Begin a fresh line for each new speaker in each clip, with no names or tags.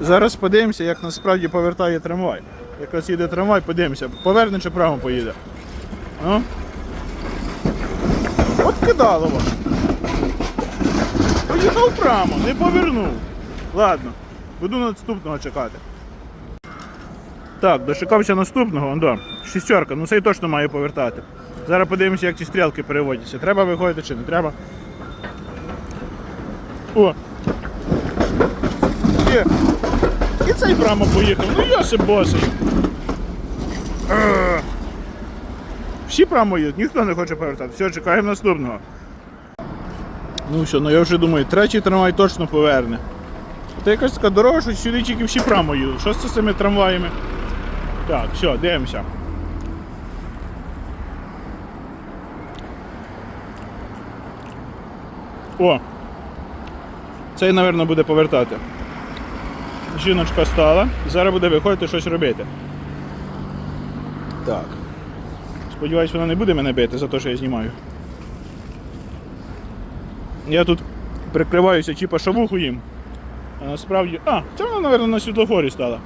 Зараз подивимося, як насправді повертає трамвай. Якраз їде трамвай, подивимося, поверне чи прямо поїде. Ну? От кидалово. Поїхав прямо, не повернув. Ладно, буду наступного чекати. Так, дочекався наступного, да. Шістерка, ну цей точно має повертати. Зараз подивимося, як ці стрілки переводяться. Треба виходити чи не треба. О! Є. І цей прямо поїхав. Ну се босий. Е. Всі прямо їдуть, ніхто не хоче повертати. Все, чекаємо наступного. Ну що, ну я вже думаю, третій трамвай точно поверне. Та якась така дорога, що сюди тільки всі прямо їдуть. Що з цими трамваями? Так, все, дивимося. О! Цей, мабуть, буде повертати. Жіночка стала, зараз буде виходити щось робити. Так. Сподіваюсь, вона не буде мене бити за те, що я знімаю. Я тут прикриваюся чіпа шавуху їм. А насправді. А, це вона, мабуть, на світлофорі стала.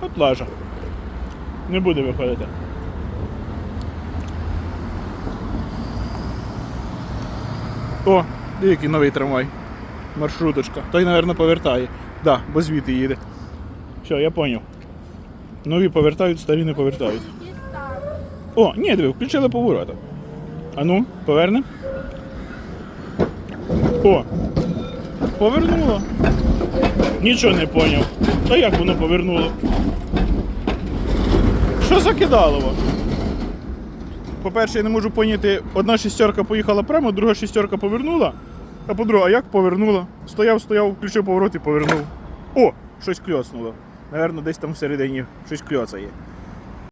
От лажа. Не буде виходити. О, який новий трамвай. Маршруточка. Той, мабуть, повертає. Да, бо звідти їде. Все, я поняв. Нові повертають, старі не повертають. О, ні, диви, включили поворота. А ну, поверне. О! Повернуло. Нічого не поняв. Та як воно повернуло? Що закидалово? По-перше, я не можу поняти, одна шістерка поїхала прямо, друга шістерка повернула. А по-друге, а як повернула? Стояв, стояв, включив поворот і повернув. О, щось кльоснуло. Наверно, десь там всередині щось кльоцає.